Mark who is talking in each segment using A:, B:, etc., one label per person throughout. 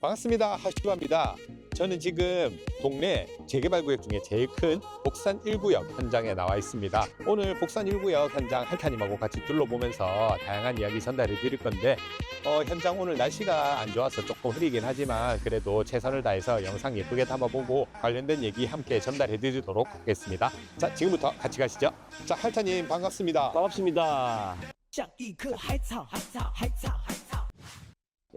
A: 반갑습니다. 하시바입니다. 저는 지금 동네 재개발 구역 중에 제일 큰 복산 1구역 현장에 나와 있습니다. 오늘 복산 1구역 현장 할타님하고 같이 둘러보면서 다양한 이야기 전달해 드릴 건데 어, 현장 오늘 날씨가 안 좋아서 조금 흐리긴 하지만 그래도 최선을 다해서 영상 예쁘게 담아보고 관련된 얘기 함께 전달해 드리도록 하겠습니다. 자, 지금부터 같이 가시죠. 자, 할타님 반갑습니다.
B: 반갑습니다.
C: 像一棵海草，海草，海草，海草。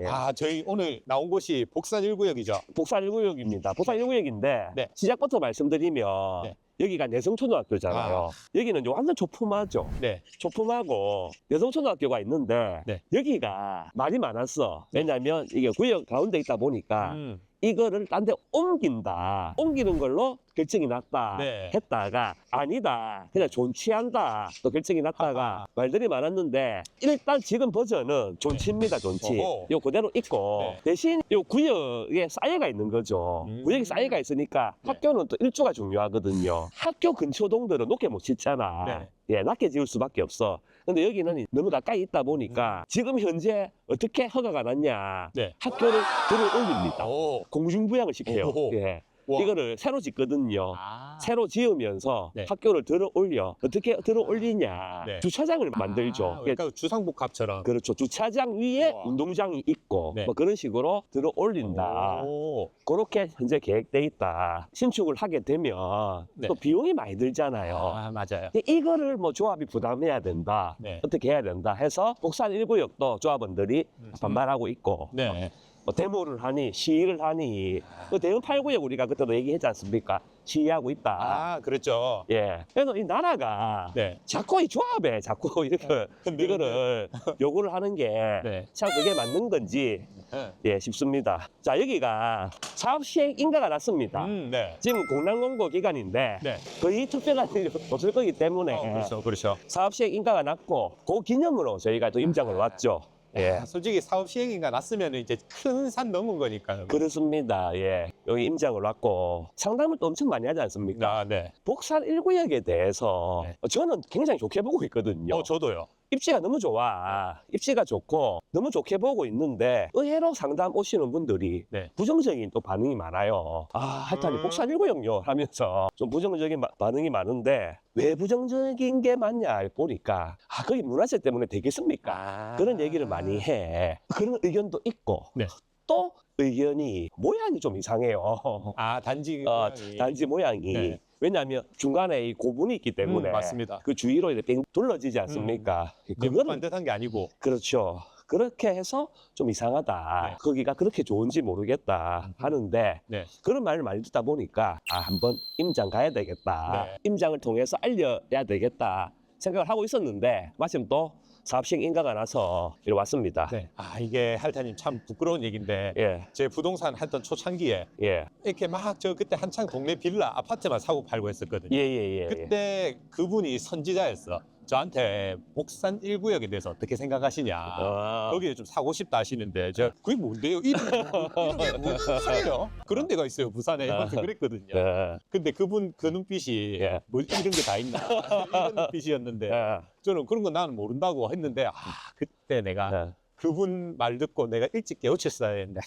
B: 예.
A: 아, 저희 오늘 나온 곳이 복산 1구역이죠.
B: 복산 1구역입니다. 복산 1구역인데
A: 네.
B: 시작부터 말씀드리면
A: 네.
B: 여기가 내성초등학교잖아요. 여기는 요 완전 초품화죠.
A: 네.
B: 초품하고 여성초등학교가 있는데
A: 네.
B: 여기가 말이 많았어. 왜냐면 이게 구역 가운데 있다 보니까
A: 음,
B: 이거를 딴 데 옮긴다. 옮기는 걸로 결정이 났다.
A: 네.
B: 했다가 아니다. 그냥 존치한다. 또 결정이 났다가. 말들이 많았는데 일단 지금 버전은 존치입니다. 존치.
A: 어허.
B: 요 그대로 있고
A: 네.
B: 대신 요 구역에 쌓여가 있는 거죠.
A: 음.
B: 구역에 쌓여가 있으니까
A: 네.
B: 학교는 또 일조가 중요하거든요. 학교 근처 동들은 높게 못 짓잖아.
A: 네.
B: 예, 낮게 지을 수밖에 없어. 근데 여기는 너무 가까이 있다
A: 음.
B: 보니까 지금 현재 어떻게 허가가 났냐?
A: 네.
B: 학교를 들어 올립니다.
A: 오.
B: 공중부양을 시켜요.
A: 오호.
B: 예.
A: 와.
B: 이거를 새로 짓거든요.
A: 아.
B: 새로 지으면서
A: 네.
B: 학교를 들어 올려. 어떻게 들어 올리냐?
A: 네.
B: 주차장을 만들죠.
A: 아, 그러니까 주상복합처럼.
B: 그렇죠. 주차장 위에
A: 우와.
B: 운동장이 있고
A: 네.
B: 뭐 그런 식으로 들어 올린다.
A: 오.
B: 그렇게 현재 계획돼 있다. 신축을 하게 되면
A: 네.
B: 또 비용이 많이 들잖아요.
A: 아, 맞아요.
B: 이거를 뭐 조합이 부담해야 된다.
A: 네.
B: 어떻게 해야 된다 해서 복산 1구역도 조합원들이
A: 음.
B: 반발하고 있고
A: 네.
B: 뭐 데모를 하니 시위를 하니 그 대응 8구역 우리가 그때도 얘기했지 않습니까? 시위하고 있다.
A: 아, 그렇죠.
B: 예. 그래서 이 나라가
A: 네.
B: 자꾸 이 조합에 자꾸 이렇게
A: 근데,
B: 이거를 요구를 하는 게
A: 네.
B: 참 그게 맞는 건지
A: 네.
B: 예 싶습니다. 자 여기가 사업 시행 인가가 났습니다.
A: 음, 네.
B: 지금 공란 공고 기간인데
A: 네.
B: 거의 특별한 일이 없을 거기 때문에
A: 어, 그렇죠. 그렇죠.
B: 사업 시행 인가가 났고 그 기념으로 저희가 또 임장을 왔죠. 예.
A: 아, 솔직히 사업 시행인가 났으면 이제 큰 산 넘은 거니까요.
B: 그렇습니다. 예. 여기 임장을 왔고 상담을 또 엄청 많이 하지 않습니까?
A: 아, 네.
B: 복산 1구역에 대해서
A: 네.
B: 저는 굉장히 좋게 보고 있거든요.
A: 어, 저도요.
B: 입지가 너무 좋아. 입지가 좋고 너무 좋게 보고 있는데 의외로 상담 오시는 분들이
A: 네.
B: 부정적인 또 반응이 많아요. 아, 하여튼
A: 음.
B: 복산 1구역요 하면서 좀 부정적인 마- 반응이 많은데 왜 부정적인 게 맞냐 보니까 아, 거기 문화재 때문에 되겠습니까? 그런 얘기를 많이 해. 그런 의견도 있고
A: 네.
B: 또 의견이 모양이 좀 이상해요.
A: 아, 단지.
B: 어,
A: 모양이.
B: 단지 모양이.
A: 네.
B: 왜냐하면 중간에 이 고분이 있기 때문에
A: 음, 맞습니다.
B: 그 주위로 이렇게 뺑 둘러지지 않습니까?
A: 그거는 반듯한 게 아니고.
B: 그렇죠. 그렇게 해서 좀 이상하다.
A: 네.
B: 거기가 그렇게 좋은지 모르겠다 하는데
A: 네.
B: 그런 말을 많이 듣다 보니까 아 한번 임장 가야 되겠다.
A: 네.
B: 임장을 통해서 알려야 되겠다 생각을 하고 있었는데 마침 또 사업 시행 인가가 나서 이리 왔습니다.
A: 네. 아, 이게 할타님 참 부끄러운 얘기인데.
B: 예,
A: 제 부동산 했던 초창기에
B: 예,
A: 이렇게 막 저 그때 한창 동네 빌라 아파트만 사고 팔고 했었거든요.
B: 예, 예, 예.
A: 그때 그분이 선지자였어. 저한테 복산 1구역에 대해서 어떻게 생각하시냐.
B: 아,
A: 거기에 좀 사고 싶다 하시는데 제가 그게 뭔데요? 이름이 뭐- 이름이 무슨이요? 그런 데가 있어요 부산에
B: 아.
A: 그랬거든요.
B: 예,
A: 근데 그분 그 눈빛이
B: 예.
A: 뭐 이런 게 다 있나 이런 눈빛이었는데
B: 예,
A: 저는 그런 거 나는 모른다고 했는데 아 그때 내가
B: 예.
A: 그분 말 듣고 내가 일찍 깨우쳤어야 했는데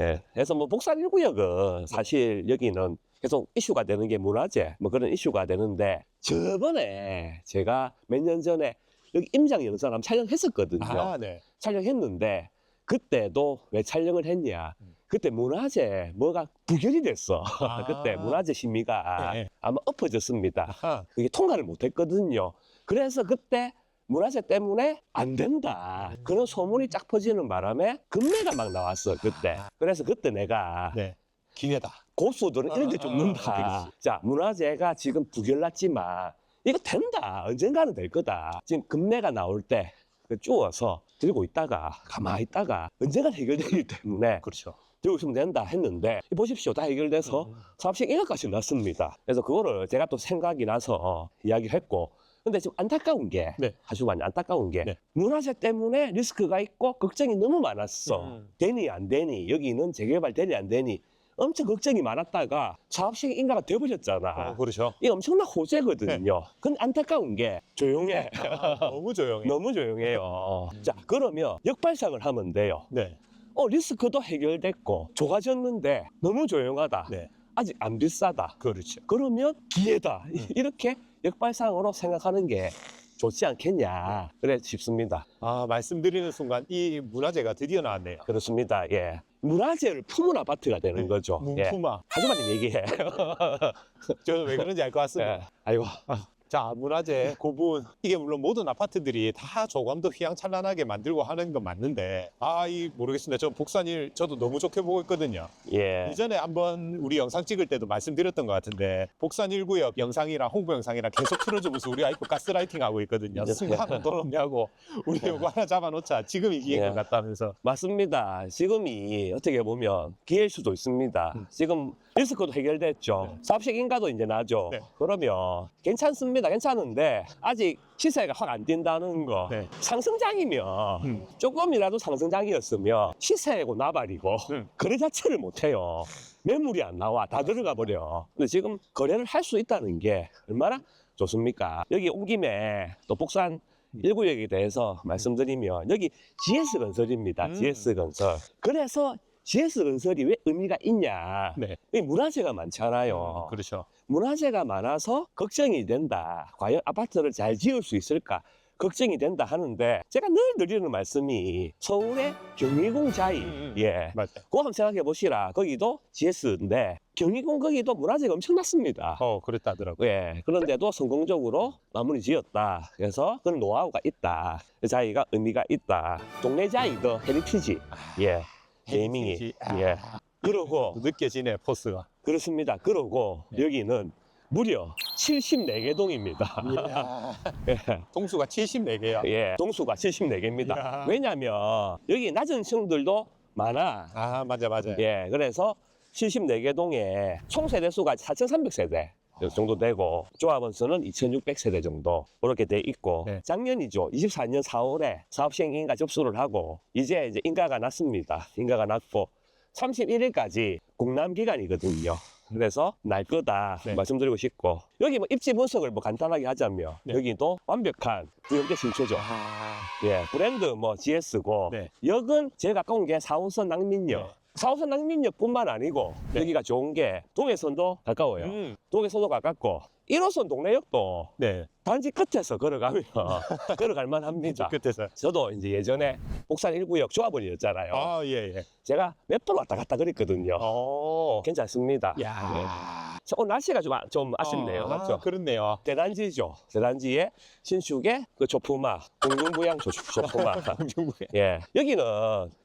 B: 예. 그래서 뭐 복산 1구역은 사실 여기는 계속 이슈가 되는 게 문화재 뭐 그런 이슈가 되는데 저번에 제가 몇 년 전에 여기 임장 영상 한번 촬영했었거든요.
A: 아 네.
B: 촬영했는데 그때도 왜 촬영을 했냐?
A: 음.
B: 그때 문화재 뭐가 부결이 됐어.
A: 아.
B: 그때 문화재 심의가
A: 네.
B: 아마 엎어졌습니다.
A: 아하.
B: 그게 통과를 못했거든요. 그래서 그때 문화재 때문에 안 된다. 그런 소문이 쫙 퍼지는 바람에 금매가 막 나왔어 그때. 그래서 그때 내가
A: 네. 기회다.
B: 고수들은 이런 데
A: 아,
B: 죽는다.
A: 아, 그렇지.
B: 자, 문화재가 지금 부결났지만 이거 된다. 언젠가는 될 거다. 지금 금매가 나올 때그 쪼어서 들고 있다가 가만히 있다가 언젠가 해결되기 때문에
A: 그렇죠.
B: 들고 있으면 된다 했는데 보십시오. 다 해결돼서
A: 음.
B: 사업식 인가까지 났습니다. 그래서 그거를 제가 또 생각이 나서 이야기를 했고 근데 지금 안타까운 게
A: 네.
B: 아주 많이 안타까운 게
A: 네.
B: 문화재 때문에 리스크가 있고 걱정이 너무 많았어.
A: 음.
B: 되니 안 되니 여기는 재개발 되니 안 되니 엄청 걱정이 많았다가 사업식 인가가 돼버렸잖아.
A: 어, 그렇죠.
B: 이 엄청난 호재거든요. 근데 안타까운 게 조용해.
A: 너무 조용해.
B: 너무 조용해요. 자 그러면 역발상을 하면 돼요.
A: 네.
B: 어 리스크도 해결됐고 좋아졌는데 너무 조용하다.
A: 네.
B: 아직 안 비싸다.
A: 그렇죠.
B: 그러면 기회다. 이렇게 역발상으로 생각하는 게 좋지 않겠냐. 그래 싶습니다.
A: 아, 말씀드리는 순간 이 문화재가 드디어 나왔네요.
B: 그렇습니다. 예. 문화재를 품은 아파트가 되는
A: 네.
B: 거죠. 예.
A: 문품아.
B: 하주마님 얘기해.
A: 저는 왜 그런지 알 것 같습니다.
B: 예. 아이고.
A: 자, 문화재 고분 이게 물론 모든 아파트들이 다 조감도 휘황찬란하게 만들고 하는 건 맞는데 아, 이 모르겠습니다. 저 복산일 저도 너무 좋게 보고 있거든요.
B: 예.
A: 이전에 한번 우리 영상 찍을 때도 말씀드렸던 것 같은데 복산 1구역 영상이랑 홍보 영상이랑 계속 틀어주면서 우리 아이고 가스라이팅 하고 있거든요.
B: 네.
A: 승하는 돈 없냐고 우리 요거 하나 잡아놓자. 지금 이 기회인
B: 예.
A: 것 같다면서.
B: 맞습니다. 지금이 어떻게 보면 기회일 수도 있습니다.
A: 음.
B: 지금 리스크도 해결됐죠.
A: 네.
B: 사업식 인가도 이제 나죠.
A: 네.
B: 그러면 괜찮습니다. 괜찮은데 아직 시세가 확 안 뛴다는 거.
A: 네.
B: 상승장이면
A: 음.
B: 조금이라도 상승장이었으면 시세고 나발이고
A: 음.
B: 거래 자체를 못해요. 매물이 안 나와. 다 들어가 버려. 근데 지금 거래를 할 수 있다는 게 얼마나 좋습니까? 여기 온 김에 또 복산 1구역에 대해서 말씀드리면 여기 GS건설입니다.
A: 음.
B: GS건설. 그래서 GS건설이 왜 의미가 있냐?
A: 네.
B: 이 문화재가 많잖아요.
A: 그렇죠.
B: 문화재가 많아서 걱정이 된다. 과연 아파트를 잘 지을 수 있을까? 걱정이 된다 하는데 제가 늘 드리는 말씀이 서울의 경희궁 자이
A: 음, 음.
B: 예
A: 맞아요.
B: 그거 한번 생각해 보시라 거기도 GS인데 경희궁 거기도 문화재가 엄청났습니다
A: 어, 그랬다더라고요.
B: 예 그런데도 성공적으로 마무리 지었다 그래서 그런 노하우가 있다 자이가 의미가 있다 동네 자이 더 헤리티지 예
A: 헤리티지. 아,
B: 예 그러고
A: 느껴지네, 포스가.
B: 그렇습니다 그러고
A: 네.
B: 여기는 무려 74개 동입니다 예.
A: 동수가 74개야.
B: 예, 동수가 74개입니다.
A: 이야.
B: 왜냐면 여기 낮은 층들도 많아.
A: 아, 맞아, 맞아.
B: 예, 그래서 74개 동에 총 세대 수가 4,300세대 정도 되고 조합원 수는 2,600세대 정도 그렇게 돼 있고
A: 네.
B: 작년이죠. 24년 4월에 사업 시행 인가 접수를 하고 이제 이제 인가가 났습니다. 인가가 났고 31일까지 공람 기간이거든요. 그래서 날 거다
A: 네.
B: 말씀드리고 싶고 여기 뭐 입지 분석을 뭐 간단하게 하자면
A: 네.
B: 여기도 완벽한 구역대 신초죠.
A: 아,
B: 예, 브랜드 뭐 GS고
A: 네.
B: 역은 제일 가까운 게 4호선 낭민역.
A: 네.
B: 4호선 낭민역뿐만 아니고
A: 네.
B: 여기가 좋은 게 동해선도 가까워요.
A: 음,
B: 동해선도 가깝고 1호선 동래역도
A: 네.
B: 단지 끝에서 걸어가면 걸어갈 만합니다.
A: 끝에서.
B: 저도 이제 예전에 복산 1구역 조합원이었잖아요.
A: 아, 예, 예.
B: 제가 몇 번 왔다 갔다 그랬거든요.
A: 어.
B: 괜찮습니다.
A: 야.
B: 자, 오늘 날씨가 좀, 아- 좀 아쉽네요.
A: 아,
B: 맞죠?
A: 그렇네요.
B: 대단지죠. 대단지에 신축의 그 조푸마, 공중부양 조, 조푸마.
A: 공중부에.
B: 예. 여기는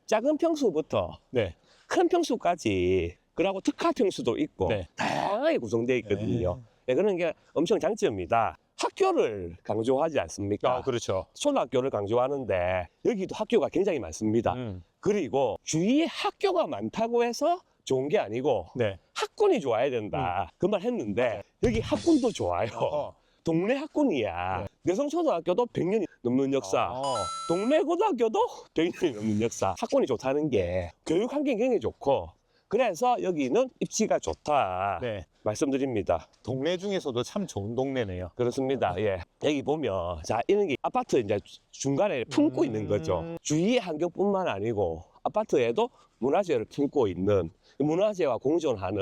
B: 작은 평수부터
A: 네.
B: 큰 평수까지 그리고 특화 평수도 있고
A: 네.
B: 다양하게 구성되어 있거든요. 예, 그런 게 엄청 장점입니다. 학교를 강조하지 않습니까?
A: 아, 그렇죠.
B: 초등학교를 강조하는데 여기도 학교가 굉장히 많습니다.
A: 음,
B: 그리고 주위에 학교가 많다고 해서 좋은 게 아니고
A: 네.
B: 학군이 좋아야 된다. 그 말 했는데 여기 학군도 좋아요.
A: 어.
B: 동네 학군이야. 내성초등학교도 100년이 넘는 역사.
A: 어.
B: 동네 고등학교도 100년이 넘는 역사. 학군이 좋다는 게 교육 환경이 굉장히 좋고 그래서 여기는 입지가 좋다.
A: 네.
B: 말씀드립니다.
A: 동네 중에서도 참 좋은 동네네요.
B: 그렇습니다. 예. 여기 보면 자 이런 게 아파트 이제 중간에 품고
A: 음.
B: 있는 거죠. 주위의 환경뿐만 아니고 아파트에도 문화재를 품고 있는 문화재와 공존하는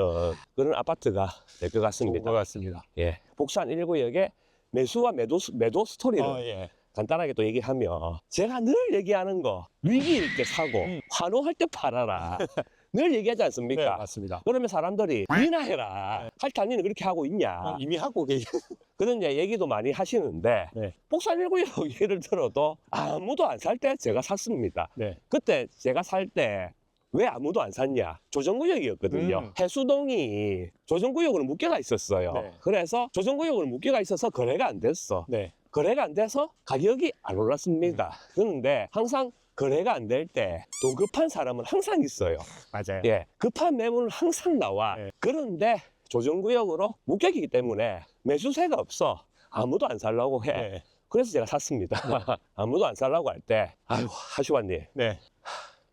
B: 그런 아파트가 될 것 같습니다.
A: 것 같습니다.
B: 예. 복산 1구역의 매수와 매도 스- 매도 스토리를
A: 어, 예.
B: 간단하게 또 얘기하면 제가 늘 얘기하는 거 위기일 때 사고
A: 음.
B: 환호할 때 팔아라 늘 얘기하지
A: 네,
B: 않습니까?
A: 맞습니다.
B: 그러면 사람들이 니나 해라
A: 네.
B: 할 단위는 그렇게 하고 있냐
A: 어, 이미 하고 계시.
B: 그런 이제 얘기도 많이 하시는데
A: 네.
B: 복산 1구역 예를 들어도 아무도 안 살 때 제가 샀습니다
A: 네.
B: 그때 제가 살 때 왜 아무도 안 샀냐? 조정구역이었거든요.
A: 음.
B: 해수동이 조정구역으로 묶여가 있었어요.
A: 네.
B: 그래서 조정구역으로 묶여가 있어서 거래가 안 됐어.
A: 네.
B: 거래가 안 돼서 가격이 안 올랐습니다.
A: 음.
B: 그런데 항상 거래가 안 될때돈 급한 사람은 항상 있어요.
A: 맞아요.
B: 예, 급한 매물은 항상 나와.
A: 네.
B: 그런데 조정구역으로 묶여있기 때문에 매수세가 없어. 아무도 안 살라고 해.
A: 네.
B: 그래서 제가 샀습니다. 아무도 안 살라고 할 때, 아유, 하시관님,
A: 네.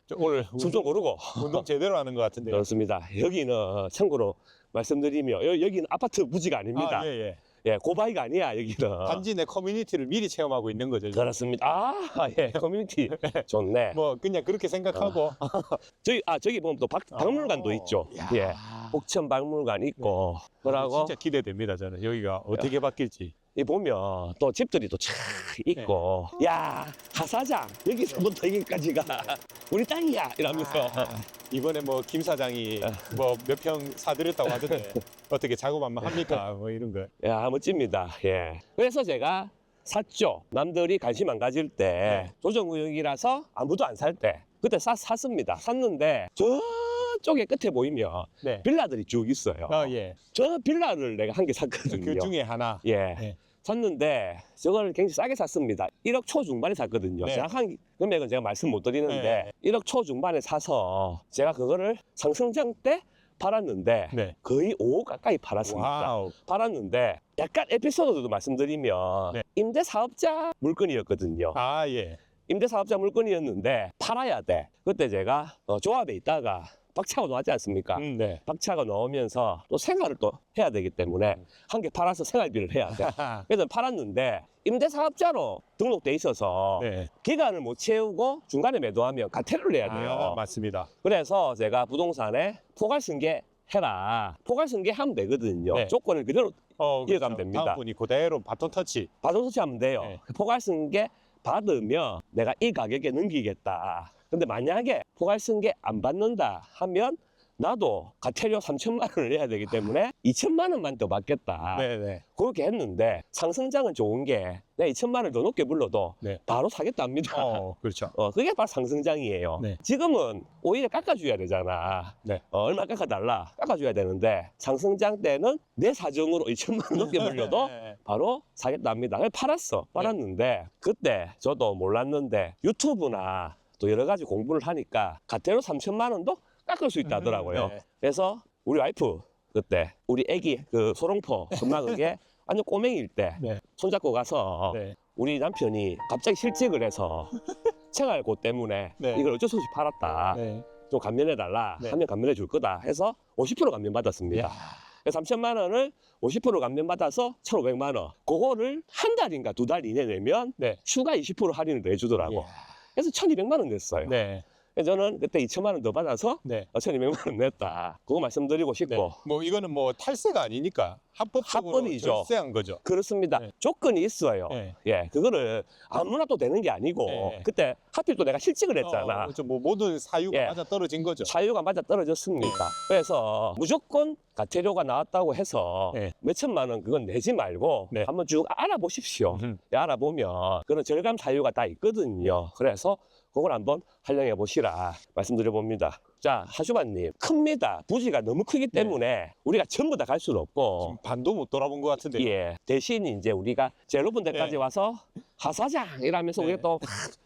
A: 저 오늘
B: 숨좀 고르고.
A: 운동 제대로 하는 것 같은데요.
B: 그렇습니다. 여기는 참고로 말씀드리면 여, 여기는 아파트 부지가 아닙니다.
A: 아, 예, 예.
B: 예, 고바이가 아니야 여기는.
A: 단지 내 커뮤니티를 미리 체험하고 있는 거죠.
B: 그렇습니다. 아, 예, 커뮤니티 좋네.
A: 뭐 그냥 그렇게 생각하고
B: 저기 아 저기 보면 또 박, 박물관도
A: 어,
B: 있죠.
A: 야.
B: 예, 복천 박물관 있고 그러고
A: 진짜 기대됩니다. 저는 여기가 어떻게 바뀔지.
B: 이 보면 또 집들이 또쫙 있고
A: 네.
B: 야 하사장 여기서부터 여기까지가 우리 땅이야 이러면서
A: 이번에 뭐 김 사장이 뭐 몇 평 사드렸다고 하던데 어떻게 작업 한번 합니까? 뭐 이런 거.
B: 야 멋집니다. 예. 그래서 제가 샀죠. 남들이 관심 안 가질 때
A: 네.
B: 조정구역이라서 아무도 안 살 때 그때 사, 샀습니다. 샀는데 저 쪽에 끝에 보이면
A: 네.
B: 빌라들이 쭉 있어요.
A: 어, 예.
B: 저 빌라를 내가 한 개 샀거든요.
A: 그 중에 하나.
B: 예.
A: 네.
B: 샀는데 저걸 굉장히 싸게 샀습니다. 1억 초중반에 샀거든요.
A: 네.
B: 정확한 금액은 제가 말씀 못 드리는데
A: 네.
B: 1억 초중반에 사서 제가 그거를 상승장 때 팔았는데
A: 네.
B: 거의 5억 가까이 팔았습니다.
A: 와우.
B: 팔았는데 약간 에피소드도 말씀드리면
A: 네.
B: 임대 사업자 물건이었거든요.
A: 아, 예.
B: 임대 사업자 물건이었는데 팔아야 돼. 그때 제가 어, 조합에 있다가 박차고 나왔지 않습니까?
A: 음, 네.
B: 박차가 나오면서 또 생활을 또 해야 되기 때문에 한 개 팔아서 생활비를 해야 돼. 그래서 팔았는데 임대 사업자로 등록돼 있어서
A: 네.
B: 기간을 못 채우고 중간에 매도하면 가태료를 내야 돼요.
A: 아, 맞습니다.
B: 그래서 제가 부동산에 포괄 승계 해라. 포괄 승계 하면 되거든요.
A: 네.
B: 조건을 그대로
A: 어,
B: 이해가면 됩니다.
A: 다음 분이 그대로 바톤 터치.
B: 바로 소치하면 돼요.
A: 네.
B: 포괄 승계 받으면 내가 이 가격에 넘기겠다. 근데 만약에 포괄 승계 안 받는다 하면 나도 가태료 3천만 원을 내야 되기 때문에 2천만 원만 더 받겠다.
A: 네, 네.
B: 그렇게 했는데 상승장은 좋은 게 내가 2천만 원을 더 높게 불러도
A: 네.
B: 바로 사겠다 합니다.
A: 어, 그렇죠.
B: 어, 그게 바로 상승장이에요.
A: 네.
B: 지금은 오히려 깎아줘야 되잖아.
A: 네.
B: 어, 얼마 깎아달라. 깎아줘야 되는데 상승장 때는 내 사정으로 2천만 원 넘게 불려도
A: 네.
B: 바로 사겠다 합니다. 그래서 팔았어. 팔았는데 그때 저도 몰랐는데 유튜브나 또 여러 가지 공부를 하니까 가태료 3천만 원도 깎을 수 있다 하더라고요.
A: 네.
B: 그래서 우리 와이프 그때 우리 애기 그 소롱포 금마그게 완전 꼬맹이일 때
A: 네.
B: 손잡고 가서
A: 네.
B: 우리 남편이 갑자기 실직을 해서 생활고 때문에
A: 네.
B: 이걸 어쩔 수 없이 팔았다.
A: 네.
B: 좀 감면해 달라.
A: 네.
B: 하면 감면해 줄 거다. 해서 50% 감면 받았습니다.
A: 야.
B: 그래서 3천만 원을 50% 감면 받아서 1,500만 원. 그거를 한 달인가 두 달 이내 내면
A: 네.
B: 추가 20% 할인을 내주더라고. 그래서 1,200만 원 냈어요.
A: 네.
B: 저는 그때 2천만 원 더 받아서
A: 네.
B: 1,200만 원 냈다. 그거 말씀드리고 싶고.
A: 네. 뭐 이거는 뭐 탈세가 아니니까 합법적으로
B: 합법이죠.
A: 절세한 거죠.
B: 그렇습니다.
A: 네.
B: 조건이 있어요.
A: 네.
B: 예, 그거를 아무나 또 되는 게 아니고
A: 네.
B: 그때 하필 또 내가 실직을 했잖아.
A: 어, 그렇죠. 뭐 모든 사유가
B: 예.
A: 맞아 떨어진 거죠.
B: 사유가 맞아 떨어졌습니다. 그래서 무조건 가태료가 나왔다고 해서
A: 네.
B: 몇 천만 원 그건 내지 말고
A: 네.
B: 한번 쭉 알아보십시오.
A: 음.
B: 알아보면 그런 절감 사유가 다 있거든요. 그래서 그걸 한번 활용해 보시라 말씀드려 봅니다. 자, 하주반님 큽니다. 부지가 너무 크기 때문에 우리가 전부 다 갈 수는 없고
A: 지금 반도 못 돌아본 것 같은데.
B: 예, 대신 이제 우리가 제일 높은 데까지
A: 네.
B: 와서 하사장 이러면서
A: 네.
B: 우리가 또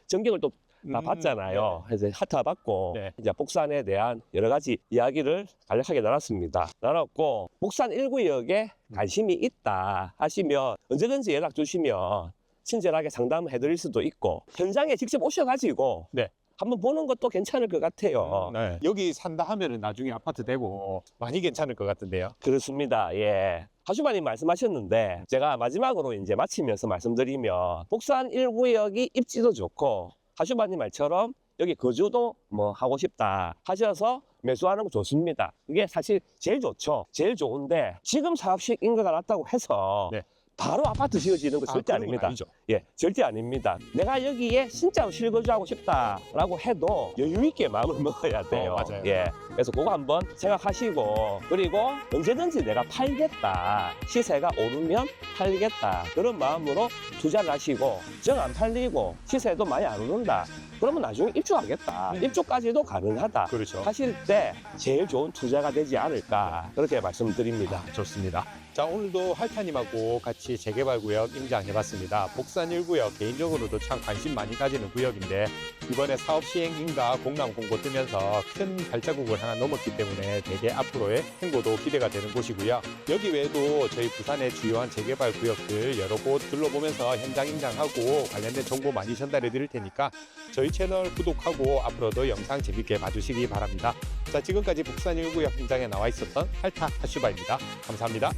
B: 전경을 또 다
A: 음,
B: 봤잖아요. 그래서 하타 받고
A: 네.
B: 이제 복산에 대한 여러 가지 이야기를 간략하게 나눴습니다. 나눴고 복산 1구역에 관심이 있다 하시면 언제든지 연락 주시면 친절하게 상담을 해드릴 수도 있고 현장에 직접 오셔가지고
A: 네.
B: 한번 보는 것도 괜찮을 것 같아요.
A: 음, 네. 여기 산다 하면은 나중에 아파트 되고 많이 괜찮을 것 같은데요.
B: 그렇습니다. 예. 하주마님 말씀하셨는데 제가 마지막으로 이제 마치면서 말씀드리면 복산 1구역이 입지도 좋고 하주마님 말처럼 여기 거주도 뭐 하고 싶다 하셔서 매수하는 거 좋습니다. 그게 사실 제일 좋죠. 제일 좋은데 지금 사업식 인가가 났다고 해서
A: 네.
B: 바로 아파트 지어지는 거
A: 아,
B: 절대
A: 그런 건
B: 아닙니다.
A: 아니죠.
B: 예, 절대 아닙니다. 내가 여기에 진짜로 실거주하고 싶다라고 해도 여유 있게 마음을 먹어야 돼요.
A: 어, 맞아요.
B: 예, 그래서 그거 한번 생각하시고 그리고 언제든지 내가 팔겠다 시세가 오르면 팔겠다 그런 마음으로 투자를 하시고 정 안 팔리고 시세도 많이 안 오른다. 그러면 나중에 입주하겠다.
A: 네.
B: 입주까지도 가능하다.
A: 그렇죠.
B: 하실 때 제일 좋은 투자가 되지 않을까 그렇게 말씀드립니다.
A: 좋습니다. 자 오늘도 할타님하고 같이 재개발 구역 임장해봤습니다. 복산 1구역 개인적으로도 참 관심 많이 가지는 구역인데 이번에 사업 시행 인가 공람 공고 뜨면서 큰 발자국을 하나 넘었기 때문에 되게 앞으로의 행보도 기대가 되는 곳이고요. 여기 외에도 저희 부산의 주요한 재개발 구역들 여러 곳 둘러보면서 현장 임장하고 관련된 정보 많이 전달해 드릴 테니까 저희 채널 구독하고 앞으로도 영상 재밌게 봐주시기 바랍니다. 자 지금까지 복산 1구역 현장에 나와 있었던 할타 하슈바입니다. 감사합니다.